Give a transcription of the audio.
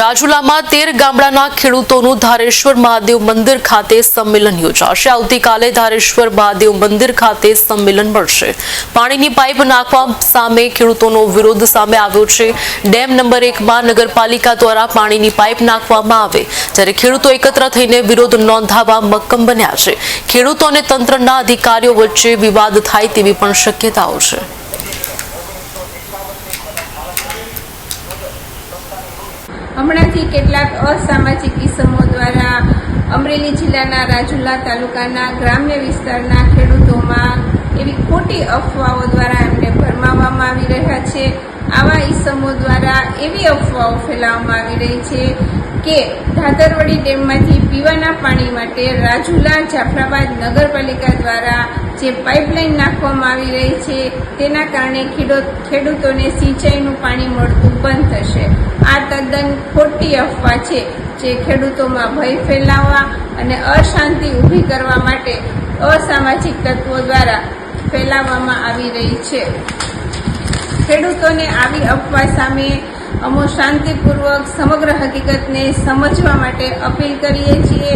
રાજુલામાં તેર ગામડાના ખેડૂતોનું ધારેશ્વર મહાદેવ મંદિર ખાતે સંમેલન યોજાશે. આવતીકાલે ધારેશ્વર મહાદેવ મંદિર ખાતે સંમેલન મળશે. પાણીની પાઇપ નાખવા સામે ખેડૂતોનો વિરોધ સામે આવ્યો છે. ડેમ નંબર એકમાં નગરપાલિકા દ્વારા પાણીની પાઇપ નાખવામાં આવે, જ્યારે ખેડૂતો એકત્ર થઈને વિરોધ નોંધાવવા મક્કમ બન્યા છે. ખેડૂતો અને તંત્રના અધિકારીઓ વચ્ચે વિવાદ થાય તેવી પણ શક્યતાઓ છે. હમણાંથી કેટલાક અસામાજિક ઇસમો દ્વારા અમરેલી જિલ્લાના રાજુલા તાલુકાના ગ્રામ્ય વિસ્તારના ખેડૂતોમાં એવી ખોટી અફવાઓ દ્વારા એમને ભરમાવવામાં આવી રહ્યા છે. આવા ઈસમો દ્વારા એવી અફવાઓ ફેલાવવામાં આવી રહી છે કે ધાતરવડી ડેમમાંથી પીવાના પાણી માટે રાજુલા જાફરાબાદ નગરપાલિકા દ્વારા જે પાઇપલાઇન નાખવામાં આવી રહી છે, તેના કારણે ખેડૂત ખેડૂતોને સિંચાઈનું પાણી મળતું બંધ થશે. આ તદ્દન ખોટી અફવા છે, જે ખેડૂતોમાં ભય ફેલાવવા અને અશાંતિ ઊભી કરવા માટે અસામાજિક તત્વો દ્વારા ફેલાવવામાં આવી રહી છે. ખેડૂતોને આવી અફવા સામે અમો શાંતિપૂર્વક સમગ્ર હકીકતને સમજવા માટે અપીલ કરીએ છીએ.